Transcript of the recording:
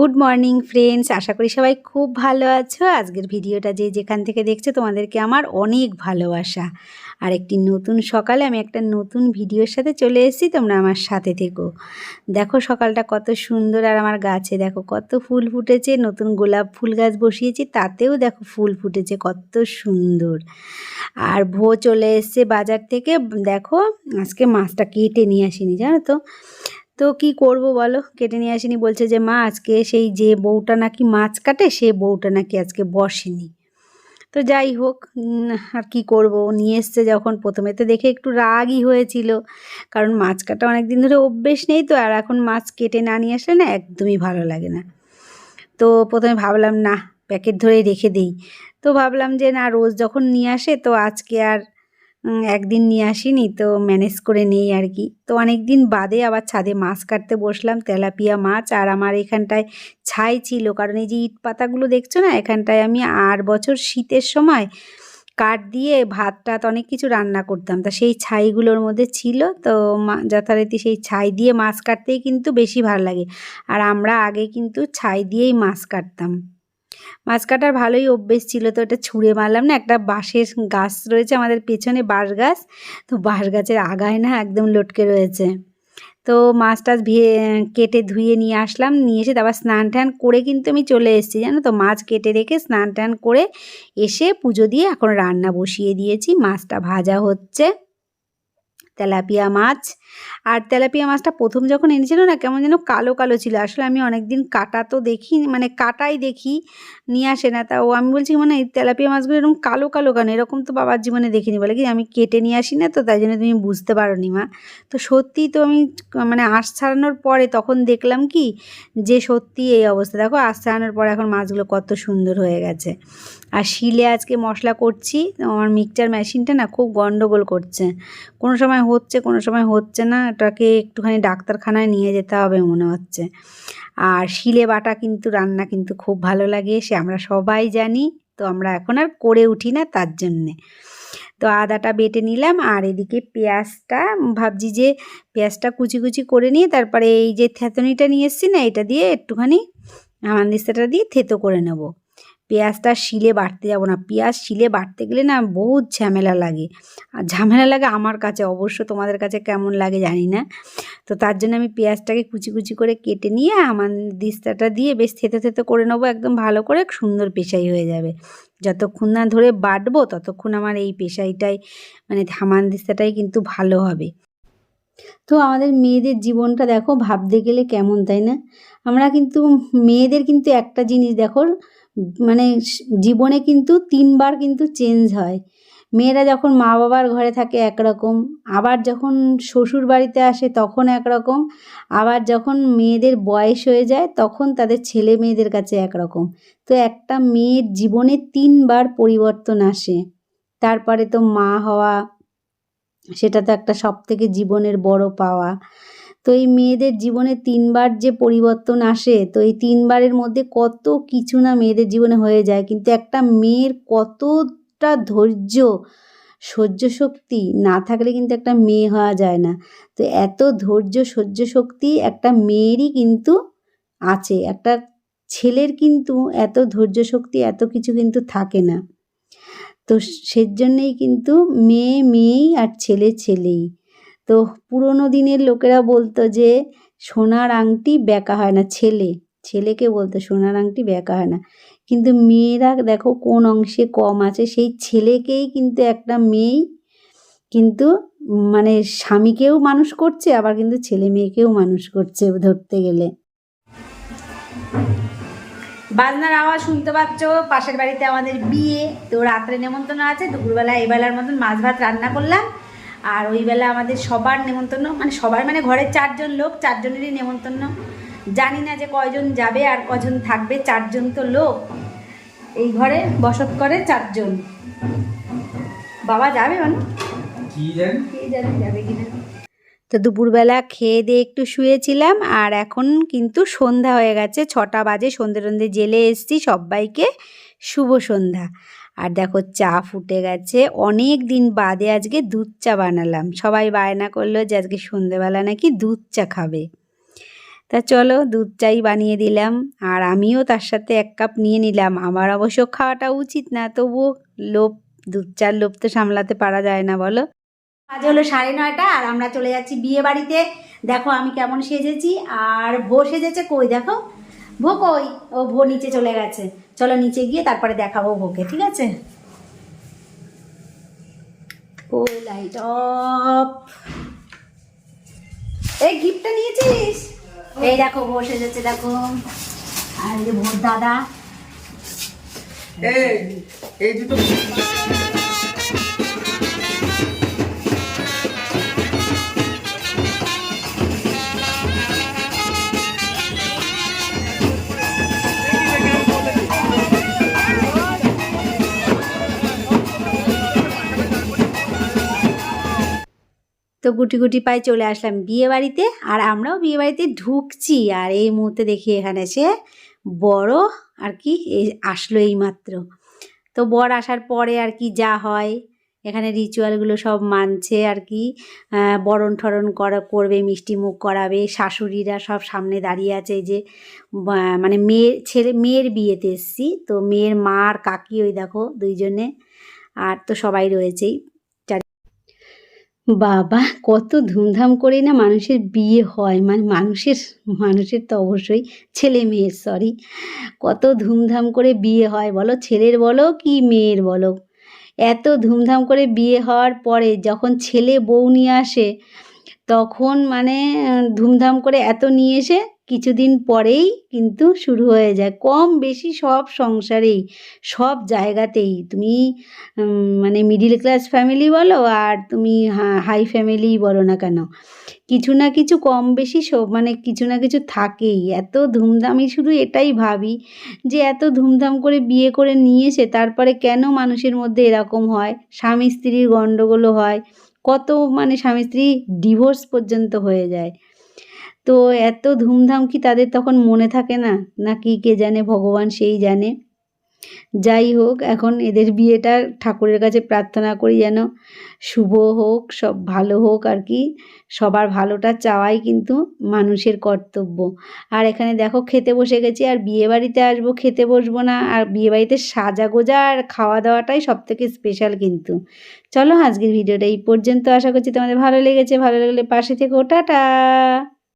Good morning friends, আশা করি সবাই খুব ভালো আছো। আজকের ভিডিওটা যে যেখান থেকে দেখছ তোমাদেরকে আমার অনেক ভালোবাসা। আর একটি নতুন সকালে আমি একটা নতুন ভিডিওর সাথে চলে এসেছি, তোমরা আমার সাথে থেকো। দেখো সকালটা কত সুন্দর আর আমার গাছে দেখো কত ফুল ফুটেছে, নতুন গোলাপ ফুল গাছ বসিয়েছি, তাতেও দেখো ফুল ফুটেছে কত সুন্দর। আর ভো চলে এসছে বাজার থেকে, দেখো আজকে মাছটা কেটে নিয়ে আসিনি, জানো তো? তো কি করব বলো? কেটে নিয়ে আসিনি, বলছে যে, মা, আজকে সেই যে বউটা নাকি মাছ কাটে, সে বউটা নাকি আজকে বসেনি। তো যাই হোক আর কি করব? নিয়ে এসছে যখন, প্রথমে তো দেখে একটু রাগই হয়েছিল, কারণ মাছ কাটা অনেক দিন ধরে অভ্যেস নেই তো, আর এখন মাছ কেটে না নিয়ে আসলে না একদমই ভালো লাগে না। তো প্রথমে ভাবলাম, না, প্যাকেট ধরে রেখে দিই। তো ভাবলাম যে, না, রোজ যখন নিয়ে আসে, তো আজকে আর একদিন নিয়ে আসিনি, তো ম্যানেজ করে নেই আর কি। তো অনেক দিন বাদে আবার ছাদে মাছ কাটতে বসলাম, তেলাপিয়া মাছ, আর আমার এখানটায় ছাই ছিল। কারণ এই যে ইট পাতাগুলো দেখছ না, এখানটায় আমি আর বছর শীতের সময় কাঠ দিয়ে ভাত টাত অনেক কিছু রান্না করতাম। তা সেই ছাইগুলোর মধ্যে ছিল, তো যথারীতি সেই ছাই দিয়ে মাছ কাটতেই কিন্তু বেশি ভালো লাগে। আর আমরা আগে কিন্তু ছাই দিয়েই মাছ কাটতাম। মাছ কাটার ভালোই অভ্যেস ছিল তো ওটা ছুঁড়ে মারলাম না, একটা বাঁশের গাছ রয়েছে আমাদের পেছনে, বাঁশ গাছ। তো বাঁশ গাছের আগায় না একদম লটকে রয়েছে। তো মাছ টাছ ভিয়ে, কেটে ধুয়ে নিয়ে আসলাম, নিয়ে এসে তারপর স্নান টান করে কিন্তু আমি চলে এসেছি, জানো তো? মাছ কেটে রেখে স্নান টান করে এসে পুজো দিয়ে এখন রান্না বসিয়ে দিয়েছি, মাছটা ভাজা হচ্ছে। তেলাপিয়া মাছ আর তেলাপিয়া মাছটা প্রথম যখন এনেছিল না, কেমন যেন কালো কালো ছিল। আসলে আমি অনেক দিন কাটা তো দেখি মানে কাটাই দেখি, নিয়ে আসে না। তা ও, আমি বলছি মানে তেলাপিয়া মাছগুলো এরকম কালো কালো কেন? এরকম তো বাবার জীবনে দেখিনি বলে কি, আমি কেটে নিয়ে আসি না তো, তাই জন্য তুমি বুঝতে পারো নি মা। তো সত্যি তো আমি মানে আঁশ ছাড়ানোর পরে তখন দেখলাম কি, যে সত্যি এই অবস্থা। দেখো, আঁশ ছাড়ানোর পরে এখন মাছগুলো কত সুন্দর হয়ে গেছে। আর শিলে আজকে মশলা করছি, আমার মিক্সচার মেশিনটা না খুব গন্ডগোল করছে। কোনো সময় হচ্ছে, কোনো সময় হচ্ছে না, এটাকে একটুখানি ডাক্তারখানায় নিয়ে যেতে হবে মনে হচ্ছে। আর শিলে বাটা কিন্তু রান্না কিন্তু খুব ভালো লাগে, সে আমরা সবাই জানি, তো আমরা এখন আর করে উঠি না তার জন্যে। তো আদাটা বেটে নিলাম, আর এদিকে পেঁয়াজটা, ভাবছি যে পেঁয়াজটা কুচি কুচি করে নিয়ে তারপরে এই যে থেতনিটা নিয়ে এসেছি না, এটা দিয়ে একটুখানি হামানদিস্তাটা দিয়ে থেতো করে নেব। পেঁয়াজটা শিলে বাটতে যাব না। পেঁয়াজ শিলে বাটতে গেলে না বহুত ঝামেলা লাগে। আর ঝামেলা লাগে আমার কাছে, অবশ্য তোমাদের কাছে কেমন লাগে জানি না। তো তার জন্য আমি পেঁয়াজটাকে কুচি কুচি করে কেটে নিয়ে আমার দিস্তাটা দিয়ে বেশ থেতে থেতে করে নেব, একদম ভালো করে সুন্দর পেশাই হয়ে যাবে। যতক্ষণ না ধরে বাটবো, ততক্ষণ আমার এই পেশাইটাই মানে হামান দিস্তাটাই কিন্তু ভালো হবে। তো আমাদের মেয়েদের জীবনটা দেখো, ভাবতে গেলে কেমন, তাই না? আমরা কিন্তু, মেয়েদের কিন্তু একটা জিনিস দেখো মানে জীবনে কিন্তু তিনবার কিন্তু চেঞ্জ হয়। মেয়েরা যখন মা বাবার ঘরে থাকে একরকম, আবার যখন শ্বশুর বাড়িতে আসে তখন একরকম, আবার যখন মেয়েদের বয়স হয়ে যায় তখন তাদের ছেলে মেয়েদের কাছে একরকম। তো একটা মেয়ের জীবনে তিনবার পরিবর্তন আসে। তারপরে তো মা হওয়া, সেটা তো একটা সব থেকে জীবনের বড় পাওয়া। তো এই মেয়েদের জীবনে তিনবার যে পরিবর্তন আসে, তো এই তিনবারের মধ্যে কত কিছু না মেয়েদের জীবনে হয়ে যায়। কিন্তু একটা মেয়ের কতটা ধৈর্য, সহ্য শক্তি না থাকলে কিন্তু একটা মেয়ে হওয়া যায় না। তো এত ধৈর্য, সহ্য শক্তি একটা মেয়েরই কিন্তু আছে। একটা ছেলের কিন্তু এত ধৈর্য শক্তি, এত কিছু কিন্তু থাকে না। তো সেজন্যেই কিন্তু মেয়ে মেয়েই আর ছেলে ছেলেই। তো পুরোনো দিনের লোকেরা বলতো যে, সোনার আংটি বেঁকা হয় না, ছেলে। ছেলেকে বলতো, সোনার আংটি বেঁকা হয় না। কিন্তু মেয়েরা দেখো কোন অংশে কম আছে, সেই ছেলেকেই কিন্তু একটা মেয়েই কিন্তু মানে স্বামীকেও মানুষ করছে, আবার কিন্তু ছেলে মেয়েকেও মানুষ করছে ধরতে গেলে। বাজনার আওয়াজ শুনতে পাচ্ছ? পাশের বাড়িতে আমাদের বিয়ে। তো রাত্রে নেমন্তন্ন আছে, দুপুরবেলা এবেলার মতন মাছ ভাত রান্না করলাম। আর ওই বেলা আমাদের সবার নেমন্তন্ন মানে সবার মানে ঘরের চারজন লোক চারজনেরই নেমন্তন্ন। জানি না যে কয়জন যাবে আর কজন থাকবে চারজন তো লোক। এই ঘরে বসত করে চারজন। বাবা যাবে মানে? কি জানি? কে জানে যাবে কিনা। তো দুপুরবেলা খেয়ে দিয়ে একটু শুয়েছিলাম আর এখন কিন্তু সন্ধ্যা হয়ে গেছে ছটা বাজে সন্ধে টন্ধে জেলে এসছি সবাইকে। শুভ সন্ধ্যা। আর দেখো চা ফুটে গেছে। অনেক দিন বাদে আজকে দুধ চা বানালাম। সবাই বায়না করল যে আজকে সন্ধেবেলা নাকি দুধ চা খাবে। তা চলো দুধ চাই বানিয়ে দিলাম আর আমিও তার সাথে এক কাপ নিয়ে নিলাম। আমার অবশ্য খাওয়াটা উচিত না, তবুও লোভ, দুধ চার লোভ তো সামলাতে পারা যায় না, বলো? আজ হলো সাড়ে নয়টা আর আমরা চলে যাচ্ছি বিয়ে বাড়িতে। দেখো আমি কেমন সেজেছি। আর ভো সেজেছে কই দেখো? ভো কই? ও ভো নিচে চলে গেছে। চলো নিচে গিয়ে তারপরে দেখাবো ভোগে, ঠিক আছে? লাইট অফ এই গিফটটা নিয়েছিস? এই দেখো বসে যাচ্ছে দেখো। আর এই যে ভোর দাদা। এই এই দুটো তো গুটি গুটি পায়ে চলে আসলাম বিয়ে বাড়িতে আর আমরাও বিয়ে বাড়িতে ঢুকছি আর এই মুহূর্তে দেখি এখানে সে বড় আর কি আসলো এই মাত্র তো বর আসার পরে আর কি যা হয়, এখানে রিচুয়ালগুলো সব মানছে আর কি। বরণ ঠরণ করা, করবে, মিষ্টি মুখ করাবে, শাশুড়িরা সব সামনে দাঁড়িয়ে আছে যে মানে মেয়ের ছেলে, মেয়ের বিয়েতে এসছি। তো মেয়ের মা আর কাকি ওই দেখো দুইজনে। আর তো সবাই রয়েছেই। বাবা, কত ধুমধাম করে না মানুষের বিয়ে হয়। মানে মানুষের মানুষের তো অবশ্যই ছেলে মেয়ের সরি কত ধুমধাম করে বিয়ে হয় বলো? ছেলের বলো কি মেয়ের বলো? এত ধুমধাম করে বিয়ে হওয়ার পরে যখন ছেলে বউ নিয়ে আসে, তখন মানে ধুমধাম করে এত নিয়ে এসে কিছুদিন পরেই কিন্তু শুরু হয়ে যায়। কম বেশি সব সংসারেই, সব জায়গাতেই। তুমি মানে মিডিল ক্লাস ফ্যামিলি বলো আর তুমি হাই ফ্যামিলিই বলো না কেন? কিছু না কিছু কম বেশি সব মানে কিছু না কিছু থাকেই। এত ধুমধাম আমি শুধু এটাই ভাবি যে এত ধুমধাম করে বিয়ে করে নিয়ে এসে তারপরে কেন মানুষের মধ্যে এরকম হয়? স্বামী স্ত্রীর গণ্ডগোলও হয়। কত মানে স্বামী স্ত্রী ডিভোর্স পর্যন্ত হয়ে যায়। তো এত ধুমধাম কি তাদের তখন মনে থাকে না? না নাকি কে জানে, ভগবান সেই জানে। যাই হোক, এখন এদের বিয়েটা ঠাকুরের কাছে প্রার্থনা করি যেন শুভ হোক, সব ভালো হোক আর কি। সবার ভালোটা চাওয়াই কিন্তু মানুষের কর্তব্য। আর এখানে দেখো, খেতে বসে গেছি, আর বিয়ে বাড়িতে আসব, খেতে বসবো না, আর বিয়ে বাড়িতে সাজা গোজা আর খাওয়া দাওয়াটাই সব থেকে স্পেশাল কিন্তু। চলো আজকের ভিডিওটা এই পর্যন্ত, আশা করছি তোমাদের ভালো লেগেছে, ভালো লাগলে পাশে থেকে, টাটা!